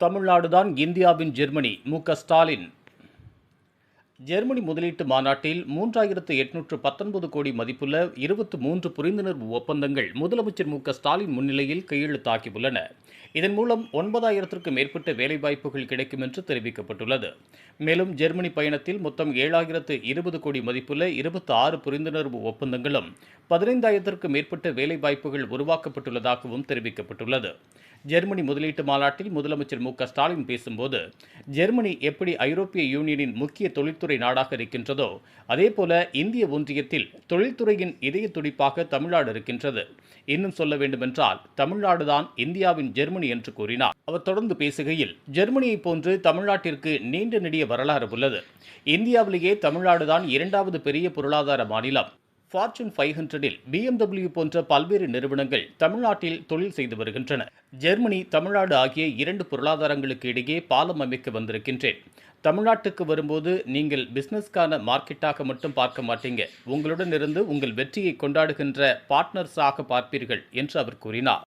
தமிழ்நாடுதான் இந்தியாவின் ஜெர்மனி. மு ஸ்டாலின் ஜெர்மனி முதலீட்டு மாநாட்டில் மூன்றாயிரத்து எட்நூற்று பத்தொன்பது கோடி மதிப்புள்ள இருபத்து மூன்று புரிந்துணர்வு ஒப்பந்தங்கள் முதலமைச்சர் மு க ஸ்டாலின் முன்னிலையில் கையெழுத்தாகியுள்ளன. இதன் மூலம் ஒன்பதாயிரத்திற்கும் மேற்பட்ட வேலைவாய்ப்புகள் கிடைக்கும் என்று தெரிவிக்கப்பட்டுள்ளது. மேலும் ஜெர்மனி பயணத்தில் மொத்தம் ஏழாயிரத்து இருபது கோடி மதிப்புள்ள இருபத்தி ஆறு புரிந்துணர்வு ஒப்பந்தங்களும் பதினைந்தாயிரத்திற்கும் மேற்பட்ட வேலைவாய்ப்புகள் உருவாக்கப்பட்டுள்ளதாகவும் தெரிவிக்கப்பட்டுள்ளது. ஜெர்மனி முதலீட்டு மாநாட்டில் முதலமைச்சர் மு க ஸ்டாலின் பேசும்போது ஜெர்மனி எப்படி ஐரோப்பிய யூனியனின் முக்கிய தொழில்துறை நாடாக இருக்கின்றதோ அதேபோல இந்திய ஒன்றியத்தில் தொழில்துறையின் இதய துடிப்பாக தமிழ்நாடு இருக்கின்றது. இன்னும் சொல்ல வேண்டுமென்றால் தமிழ்நாடுதான் இந்தியாவின் ஜெர்மனி என்று கூறினார். அவர் தொடர்ந்து பேசுகையில் ஜெர்மனியைப் போன்று தமிழ்நாட்டிற்கு நீண்ட நெடிய வரலாறு உள்ளது. இந்தியாவிலேயே தமிழ்நாடுதான் இரண்டாவது பெரிய பொருளாதார மாநிலம். ஃபார்ச்சூன் ஃபைவ் ஹண்ட்ரடில் பிஎம்டபிள்யூ போன்ற பல்வேறு நிறுவனங்கள் தமிழ்நாட்டில் தொழில் செய்து வருகின்றன. ஜெர்மனி தமிழ்நாடு ஆகிய இரண்டு பொருளாதாரங்களுக்கு இடையே பாலம் அமைக்க வந்திருக்கின்றேன். தமிழ்நாட்டுக்கு வரும்போது நீங்கள் பிசினஸ்க்கான மார்க்கெட்டாக மட்டும் பார்க்க மாட்டீங்க. உங்களுடன் இருந்து உங்கள் வெற்றியை கொண்டாடுகின்ற பார்ட்னர்ஸாக பார்ப்பீர்கள் என்று அவர் கூறினார்.